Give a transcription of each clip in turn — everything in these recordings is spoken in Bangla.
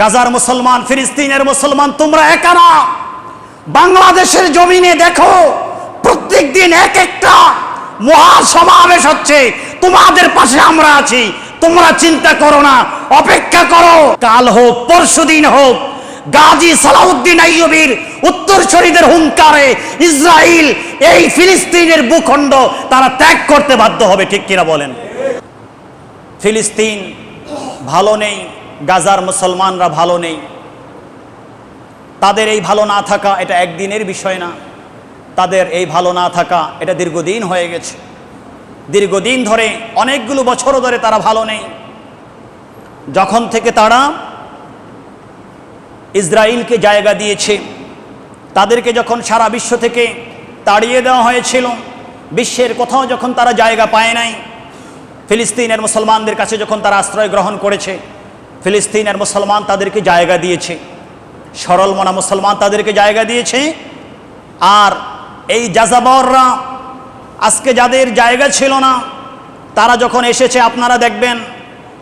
গাজার মুসলমান, ফিলিস্তিনের মুসলমান, তোমরা একা না। বাংলাদেশের জমিনে দেখো প্রত্যেক দিন এক একটা মহাসমাবেশ হচ্ছে। তোমাদের পাশে আমরা আছি। তোমরা চিন্তা করো না, অপেক্ষা করো। কাল হোক, পরশু দিন হোক, গাজী সালাউদ্দিন আইয়ুবীর উত্তরসূরিদের হুঙ্কারে ইসরায়েল এই ফিলিস্তিনের ভূখণ্ড তারা ত্যাগ করতে বাধ্য হবে, ঠিক কিনা বলেন? ফিলিস্তিন ভালো নেই গাজার মুসলমানরা ভালো নেই। তাদের এই ভালো না থাকা এটা একদিনের বিষয় না। তাদের এই ভালো না থাকা এটা দীর্ঘদিন হয়ে গেছে। দীর্ঘদিন ধরে, অনেকগুলো বছর ধরে তারা ভালো নেই। যখন থেকে তারা ইসরায়েলকে জায়গা দিয়েছে, তাদেরকে যখন সারা বিশ্ব থেকে তাড়িয়ে দেওয়া হয়েছিল, বিশ্বের কোথাও যখন তারা জায়গা পায় নাই, ফিলিস্তিনের মুসলমানদের কাছে যখন তারা আশ্রয় গ্রহণ করেছে ফিলিস্তিনের মুসলমান তাদেরকে জায়গা দিয়েছে। সরল মনা মুসলমান তাদেরকে জায়গা দিয়েছে। আর এই যাযাবররা আজকে যাদের জায়গা ছিল না, তারা যখন এসেছে, আপনারা দেখবেন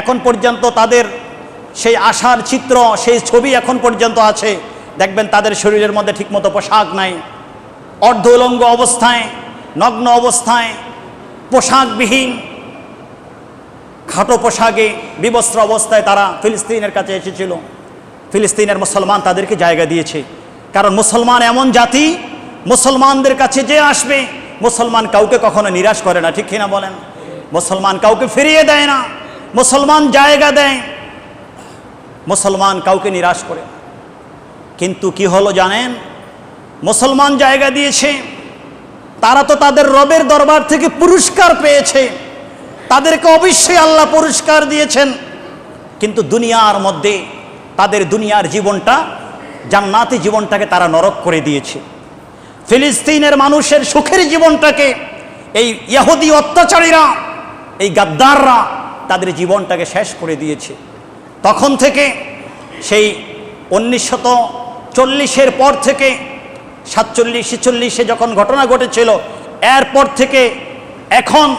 এখন পর্যন্ত তাদের সেই আশার চিত্র, সেই ছবি এখন পর্যন্ত আছে। দেখবেন তাদের শরীরের মধ্যে ঠিকমতো পোশাক নাই। অর্ধ উলঙ্গ অবস্থায়, নগ্ন অবস্থায়, পোশাকবিহীন খাটো পোশাকে বিবস্ত্র অবস্থায় তারা ফিলিস্তিনের কাছে এসেছিল। ফিলিস্তিনের মুসলমান তাদেরকে জায়গা দিয়েছে। কারণ মুসলমান এমন জাতি, মুসলমানদের কাছে যে আসবে, মুসলমান কাউকে কখনো নিরাশ করে না, ঠিক কিনা বলেন? মুসলমান কাউকে ফিরিয়ে দেয় না, মুসলমান জায়গা দেয়, মুসলমান কাউকে নিরাশ করে কিন্তু কি হলো জানেন? মুসলমান জায়গা দিয়েছে, তারা তো তাদের রবের দরবার থেকে পুরস্কার পেয়েছে। তাদেরকে অবশ্যই আল্লাহ পুরস্কার দিয়েছেন। কিন্তু দুনিয়ার মধ্যে তাদের দুনিয়ার জীবনটা, জান্নাতি জীবনটাকে তারা নরক করে দিয়েছে। ফিলিস্তিনের মানুষের সুখের জীবনটাকে, এই ইহুদি অত্যাচারীরা, এই গাদ্দাররা তাদের জীবনটাকে শেষ করে দিয়েছে। তখন থেকে সেই উনিশশত চল্লিশের পর থেকে, সাতচল্লিশ ছেচল্লিশে যখন ঘটনা ঘটেছিল, এরপর থেকে এখন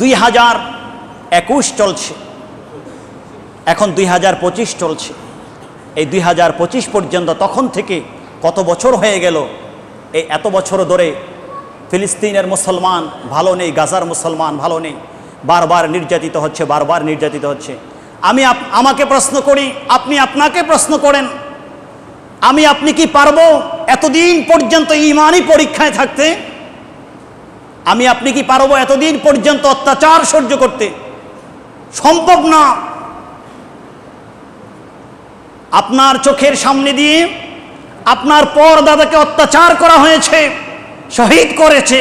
দুই হাজার একুশ চলছে। এখন দুই হাজার পঁচিশ চলছে। এই দুই হাজার পঁচিশ পর্যন্ত তখন থেকে কত বছর হয়ে গেল, এই এত বছর ধরে ফিলিস্তিনের মুসলমান ভালো নেই, গাজার মুসলমান ভালো নেই, বারবার নির্যাতিত হচ্ছে, বারবার নির্যাতিত হচ্ছে। আমি আমাকে প্রশ্ন করি, আপনি আপনাকে প্রশ্ন করেন, আমি আপনি কি পারব এতদিন পর্যন্ত ইমানই পরীক্ষায় থাকতে? আমি আপনি কি পারব এতদিন পর্যন্ত অত্যাচার সহ্য করতে? সম্ভব না। আপনার চোখের সামনে দিয়ে আপনার পর দাদাকে অত্যাচার করা হয়েছে, শহীদ করেছে।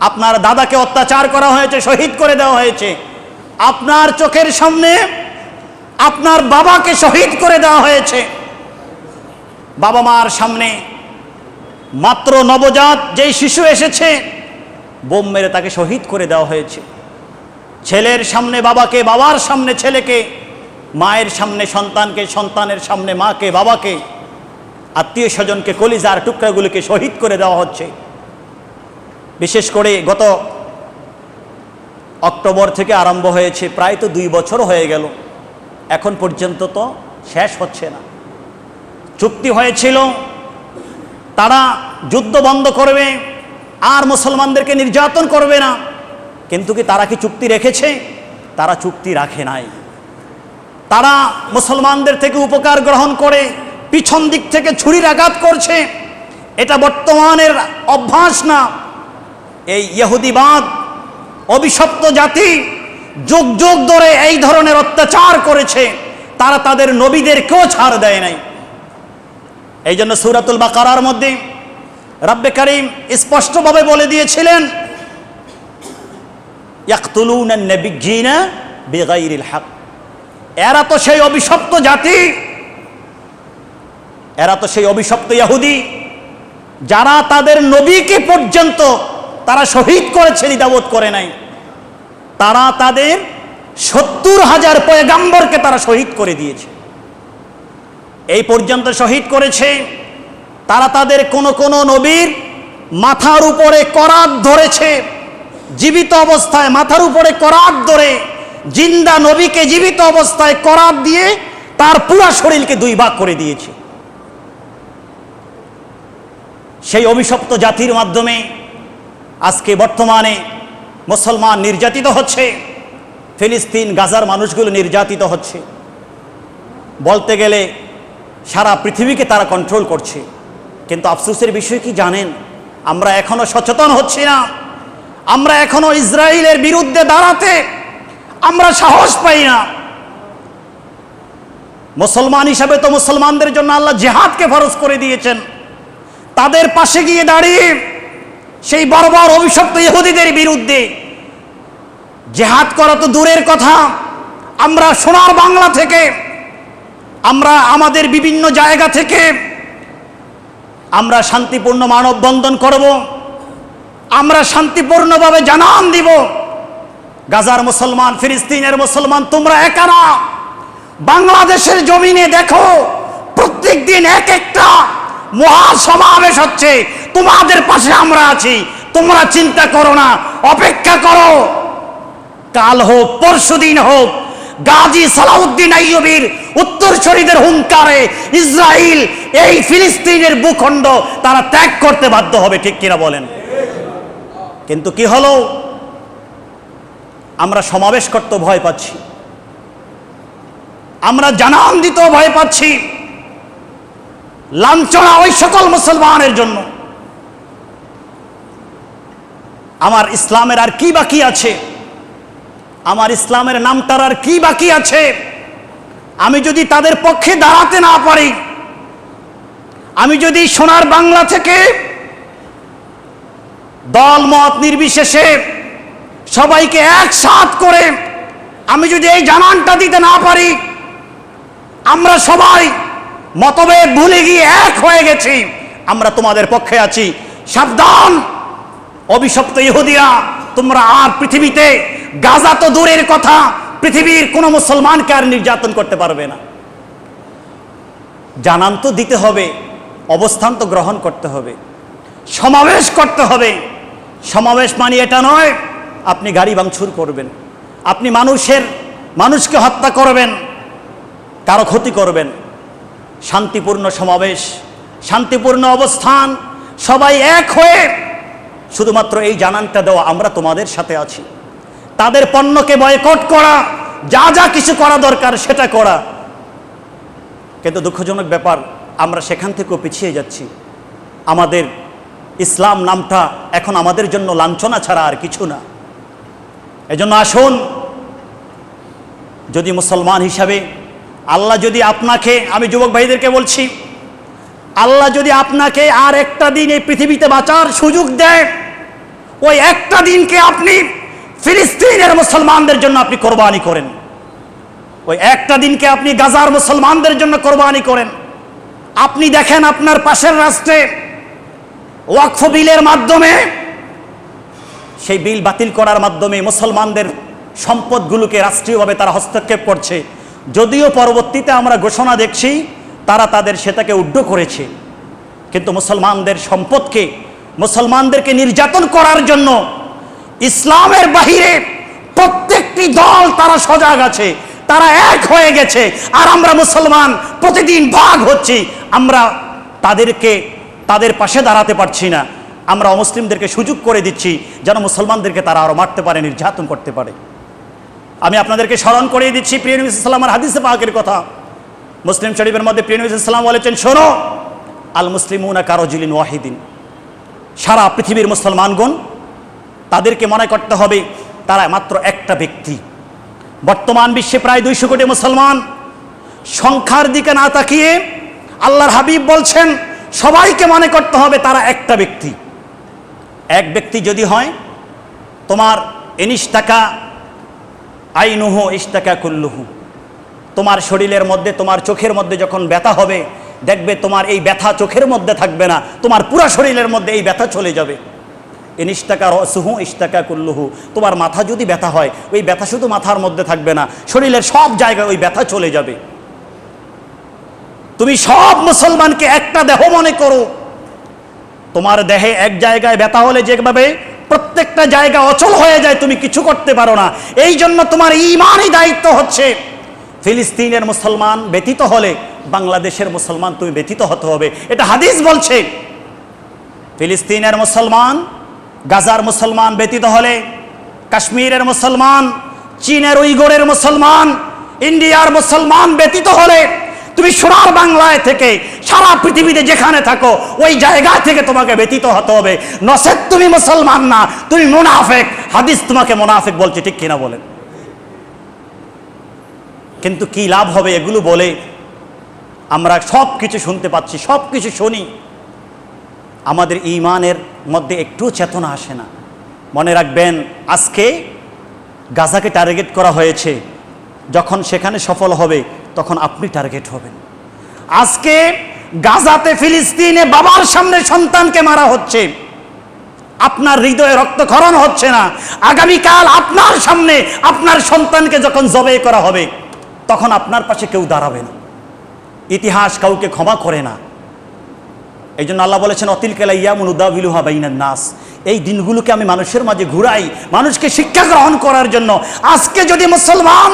আপনার দাদাকে অত্যাচার করা হয়েছে, শহীদ করে দেওয়া হয়েছে। আপনার চোখের সামনে আপনার বাবাকে শহীদ করে দেওয়া হয়েছে। বাবা মার সামনে মাত্র নবজাত যেই শিশু এসেছে বোম মেরে তাকে শহীদ করে দেওয়া হয়েছে। ছেলের সামনে বাবাকে, বাবার সামনে ছেলেকে, মায়ের সামনে সন্তানকে, সন্তানের সামনে মাকে, বাবাকে, আত্মীয় স্বজনকে, কলিজার টুকরাগুলিকে শহীদ করে দেওয়া হচ্ছে। বিশেষ করে গত অক্টোবর থেকে আরম্ভ হয়েছে, প্রায় তো দুই বছর হয়ে গেল। এখন পর্যন্ত তো শেষ হচ্ছে না। চুক্তি হয়েছিল, তারা যুদ্ধ বন্ধ করবে আর মুসলমানদেরকে নির্যাতন করবে না। কিন্তু কি তারা কি চুক্তি রেখেছে? তারা চুক্তি রাখে নাই। তারা মুসলমানদের থেকে উপকার গ্রহণ করে, পিছন দিক থেকে ছুরির আঘাত করছে। এটা বর্তমানের অভ্যাস না। এই ইহুদিবাদ, অভিশপ্ত জাতি যুগ যুগ ধরে এই ধরনের অত্যাচার করেছে। তারা তাদের নবীদেরকেও ছাড় দেয় নাই। এই জন্য সুরাতুল বাকারার মধ্যে রাব্বে করিম স্পষ্টভাবে বলে দিয়েছিলেন হক। এরা তো সেই অভিশপ্ত জাতি, এরা তো সেই অভিশপ্ত ইহুদি যারা তাদের নবীকে পর্যন্ত তারা শহীদ করেছে দ্বিধাবোধ করে নাই। তারা তাদের সত্তর হাজার পয়গাম্বরকে তারা শহীদ করে দিয়েছে। এই পর্যন্ত শহীদ করেছে তারা তাদের কোন কোন নবীর মাথার উপরে করাত ধরেছে, জীবিত অবস্থায় মাথার উপরে করাত ধরে, জিন্দা নবীকে জীবিত অবস্থায় করাত দিয়ে তার পুরা শরীরকে দুই ভাগ করে দিয়েছে। সেই অভিশপ্ত জাতির মাধ্যমে আজকে বর্তমানে মুসলমান নির্যাতিত হচ্ছে, ফিলিস্তিন, গাজার মানুষগুলো নির্যাতিত হচ্ছে। বলতে গেলে সারা পৃথিবীকে তারা কন্ট্রোল করছে। কিন্তু আফসোসের বিষয় কি জানেন? আমরা এখনও সচেতন হচ্ছি না। আমরা এখনও ইসরায়েলের বিরুদ্ধে দাঁড়াতে আমরা সাহস পাই না। মুসলমান হিসাবে তো মুসলমানদের জন্য আল্লাহ জেহাদকে ফরজ করে দিয়েছেন। তাদের পাশে গিয়ে দাঁড়িয়ে সেই বর্বর অভিশপ্ত ইহুদিদের বিরুদ্ধে জেহাদ করা তো দূরের কথা। আমরা সোনার বাংলা থেকে, আমরা আমাদের বিভিন্ন জায়গা থেকে আমরা শান্তিপূর্ণ মানববন্ধন করব। আমরা শান্তিপূর্ণভাবে জানান দিব। গাজার মুসলমান, ফিলিস্তিনের মুসলমান, তোমরা একা না। বাংলাদেশের জমিনে দেখো প্রত্যেক দিন এক একটা মহাসমাবেশ হচ্ছে। তোমাদের পাশে আমরা আছি। তোমরা চিন্তা করো না, অপেক্ষা করো। কাল হোক, পরশু দিন হোক গাজী সালাউদ্দিন আইয়ুবীর উত্তরসূরিদের হুঙ্কারে ইসরায়েল এই ফিলিস্তিনের ভূখণ্ড তারা ত্যাগ করতে বাধ্য হবে, ঠিক কিনা বলেন? কিন্তু কি হলো? আমরা সমাবেশ করতে ভয় পাচ্ছি। আমরা জানান দিতেও ভয় পাচ্ছি। লাঞ্ছনা ওই সকল মুসলমানের জন্য। আমার ইসলামের আর কি বাকি আছে? আমার ইসলামের নামটার আর কি বাকি আছে? আমি যদি তাদের পক্ষে দাঁড়াতে না পারি, আমি যদি সোনার বাংলা থেকে দল মত নির্বিশেষে সবাইকে একসাথ করে আমি যদি এই জানানটা দিতে না পারি, আমরা সবাই মতভেদ ভুলে গিয়ে এক হয়ে গেছি। আমরা তোমাদের পক্ষে আছি। সাবধান! অভিশপ্ত ইহুদিয়া তোমরা আর পৃথিবীতে গাজা তো দূরের কথা, পৃথিবীর কোনো মুসলমানকে আর নির্যাতন করতে পারবে না। জানান তো দিতে হবে, অবস্থান তো গ্রহণ করতে হবে, সমাবেশ করতে হবে। সমাবেশ মানে এটা নয়, আপনি গাড়ি ভাঙচুর করবেন, আপনি মানুষের, মানুষকে হত্যা করবেন, কারও ক্ষতি করবেন। শান্তিপূর্ণ সমাবেশ, শান্তিপূর্ণ অবস্থান, সবাই এক হয়ে শুধুমাত্র এই জানানটা দেওয়া, আমরা তোমাদের সাথে আছি। তাদের পণ্যকে বয়কট করা, যা যা কিছু করা দরকার সেটা করা। কিন্তু দুঃখজনক ব্যাপার, আমরা সেখান থেকেও পিছিয়ে যাচ্ছি। আমাদের ইসলাম নামটা এখন আমাদের জন্য লাঞ্ছনা ছাড়া আর কিছু না। এজন্য আসুন, যদি মুসলমান হিসাবে আল্লাহ যদি আপনাকে, আমি যুবক ভাইদেরকে বলছি, আল্লাহ যদি আপনাকে আর একটা দিন এই পৃথিবীতে বাঁচার সুযোগ দেয়, ওই একটা দিনকে আপনি ফিলিস্তিনের মুসলমানদের জন্য আপনি কোরবানি করেন। ওই একটা দিনকে আপনি গাজার মুসলমানদের জন্য কোরবানি করেন। আপনি দেখেন আপনার পাশের রাষ্ট্রে ওয়াকফ বিলের মাধ্যমে, সেই বিল বাতিল করার মাধ্যমে মুসলমানদের সম্পদগুলোকে রাষ্ট্রীয়ভাবে তারা হস্তক্ষেপ করছে। যদিও পরবর্তীতে আমরা ঘোষণা দেখছি, তারা তাদের সেটাকে উড্ড করেছে। কিন্তু মুসলমানদের সম্পদকে, মুসলমানদেরকে নির্যাতন করার জন্য ইসলামের বাহিরে প্রত্যেকটি দল তারা সজাগ আছে, তারা এক হয়ে গেছে, আর আমরা মুসলমান প্রতিদিন ভাগ হচ্ছি, আমরা তাদেরকে, তাদের পাশে দাঁড়াতে পারছি না, আমরা অমুসলিমদেরকে সুযোগ করে দিচ্ছি যেন মুসলমানদেরকে তারা আরও মারতে পারে, নির্যাতন করতে পারে। আমি আপনাদেরকে স্মরণ করিয়ে দিচ্ছি, প্রিয় নবী সাল্লামের হাদিসে পাকের কথা। মুসলিম শরীফের মধ্যে প্রিয় নবী সাল্লাম বলেছেন, শোনো আল মুসলিমুনা কারোজিলিন ওয়াহিদিন। সারা পৃথিবীর মুসলমানগণ তাদেরকে মনে করতে হবে তারা মাত্র একটা ব্যক্তি। বর্তমান বিশ্বে প্রায় দুইশো কোটি মুসলমান। সংখ্যার দিকে না তাকিয়ে আল্লাহর হাবিব বলছেন, সবাইকে মনে করতে হবে তারা একটা ব্যক্তি। এক ব্যক্তি যদি হয়, তোমার এনিশ টাকা আইনুহু ইস্তাকা কুল্লুহু। তোমার শরীরের মধ্যে, তোমার চোখের মধ্যে যখন ব্যথা হবে, দেখবে তোমার এই ব্যথা চোখের মধ্যে থাকবে না, তোমার পুরা শরীরের মধ্যে এই ব্যথা চলে যাবে। ইনিস্তাকা রসুহু ইস্তাকা কুল্লুহু। তোমার মাথা যদি ব্যথা হয়, ওই ব্যথা শুধু মাথার মধ্যে থাকবে না, শরীরের সব জায়গায় ওই ব্যথা চলে যাবে। তুমি সব মুসলমানকে একটা দেহ মনে করো। তোমার দেহে এক জায়গায় ব্যথা হলে যেভাবে প্রত্যেকটা জায়গা অচল হয়ে যায়, তুমি কিছু করতে পারো না। এই জন্য তোমার ইমানই দায়িত্ব হচ্ছে, ফিলিস্তিনের মুসলমান ব্যতীত হলে বাংলাদেশের মুসলমান তুমি ব্যতীত হতে হবে। এটা হাদিস বলছে, ফিলিস্তিনের মুসলমান গাজার মুসলমান ব্যতীত হলে, কাশ্মীরের মুসলমান, চীনের উইগরের মুসলমান, ইন্ডিয়ার মুসলমান ব্যতীত হলে, তুমি সোনার বাংলায় থেকে সারা পৃথিবীতে যেখানে থাকো, ওই জায়গা থেকে তোমাকে ব্যতীত হতে হবে। নসেদ তুমি মুসলমান না, তুমি মোনাফেক। হাদিস তোমাকে মোনাফেক বলছে, ঠিক কিনা বলেন? কিন্তু কি লাভ হবে এগুলো বলে আমরা সব কিছু শুনতে পাচ্ছি সব কিছু শুনি। আমাদের ইমানের মধ্যে একটু চেতনা আসে না। মনে রাখবেন, আজকে গাজাকে টার্গেট করা হয়েছে। যখন সেখানে সফল হবে, তখন আপনি টার্গেট হবেন। আজকে গাজাতে ফিলিস্তিনে বাবার সামনে সন্তানকে মারা হচ্ছে। আপনার হৃদয়ে রক্তক্ষরণ হচ্ছে না। আগামীকাল আপনার সামনে আপনার সন্তানকে যখন জবে করা হবে, তখন আপনার পাশে কেউ দাঁড়াবে না। ইতিহাস কাউকে ক্ষমা করে না। এই জন্য আল্লাহ বলেছেন অতিল কেলা নাস। এই দিনগুলোকে আমি মানুষের মাঝে ঘুরাই, মানুষকে শিক্ষা গ্রহণ করার জন্য। আজকে যদি মুসলমান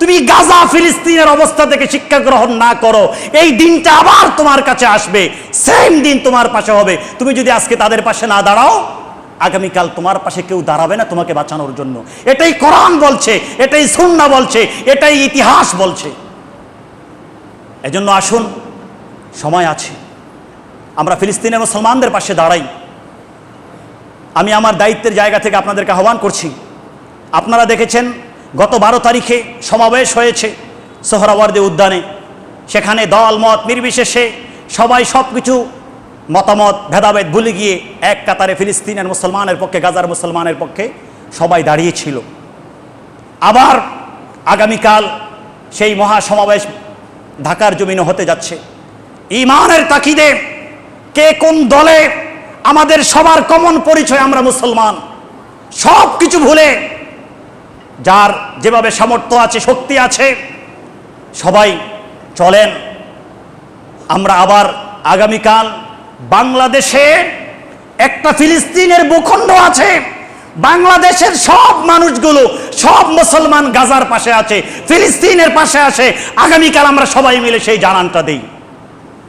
তুমি গাজা, ফিলিস্তিনের অবস্থা থেকে শিক্ষা গ্রহণ না করো, এই দিনটা আবার তোমার কাছে আসবে। সেম দিন তোমার পাশে হবে। তুমি যদি আজকে তাদের পাশে না দাঁড়াও, আগামীকাল তোমার পাশে কেউ দাঁড়াবে না তোমাকে বাঁচানোর জন্য। এটাই কোরআন বলছে, এটাই সুন্না বলছে, এটাই ইতিহাস বলছে। এজন্য আসুন, সময় আছে। আমরা ফিলিস্তিনের মুসলমানদের পাশে দাঁড়াই। আমি আমার দায়িত্বের জায়গা থেকে আপনাদেরকে আহ্বান করছি। আপনারা দেখেছেন, গত বারো তারিখে সমাবেশ হয়েছে সোহরাওয়ার্দী উদ্যানে। সেখানে দল, মত নির্বিশেষে সবাই সব কিছু মতামত, ভেদাভেদ ভুলে গিয়ে এক কাতারে ফিলিস্তিনের মুসলমানের পক্ষে, গাজার মুসলমানের পক্ষে সবাই দাঁড়িয়েছিল। আবার আগামীকাল সেই মহাসমাবেশ ঢাকার জমিনে হতে যাচ্ছে। ইমানের তাকিদে কে কোন দলে আমাদের সবার কমন পরিচয় আমরা মুসলমান? সব কিছু ভুলে, যার যেভাবে সামর্থ্য আছে, শক্তি আছে, সবাই চলেন। আমরা আবার আগামীকাল বাংলাদেশে একটা ফিলিস্তিনের ভূখণ্ড আছে। বাংলাদেশের সব মানুষগুলো, সব মুসলমান গাজার পাশে আছে, ফিলিস্তিনের পাশে আছে। আগামীকাল আমরা সবাই মিলে সেই জানানটা দিই।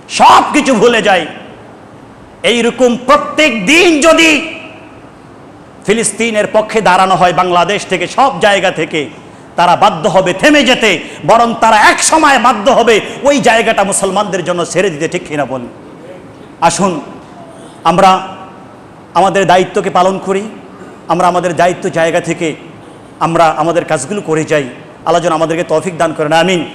সব কিছু ভুলে যাই। এইরকম প্রত্যেক দিন যদি ফিলিস্তিনের পক্ষে দাঁড়ানো হয় বাংলাদেশ থেকে, সব জায়গা থেকে, তারা বাধ্য হবে থেমে যেতে, বরং তারা এক সময় বাধ্য হবে ওই জায়গাটা মুসলমানদের জন্য ছেড়ে দিতে, ঠিক কিনা বল আসুন, আমরা আমাদের দায়িত্বকে পালন করি, আমরা আমাদের দায়িত্ব জায়গা থেকে আমরা আমাদের কাজগুলো করে যাই। আল্লাহ যেন আমাদেরকে তৌফিক দান করেন, আমিন।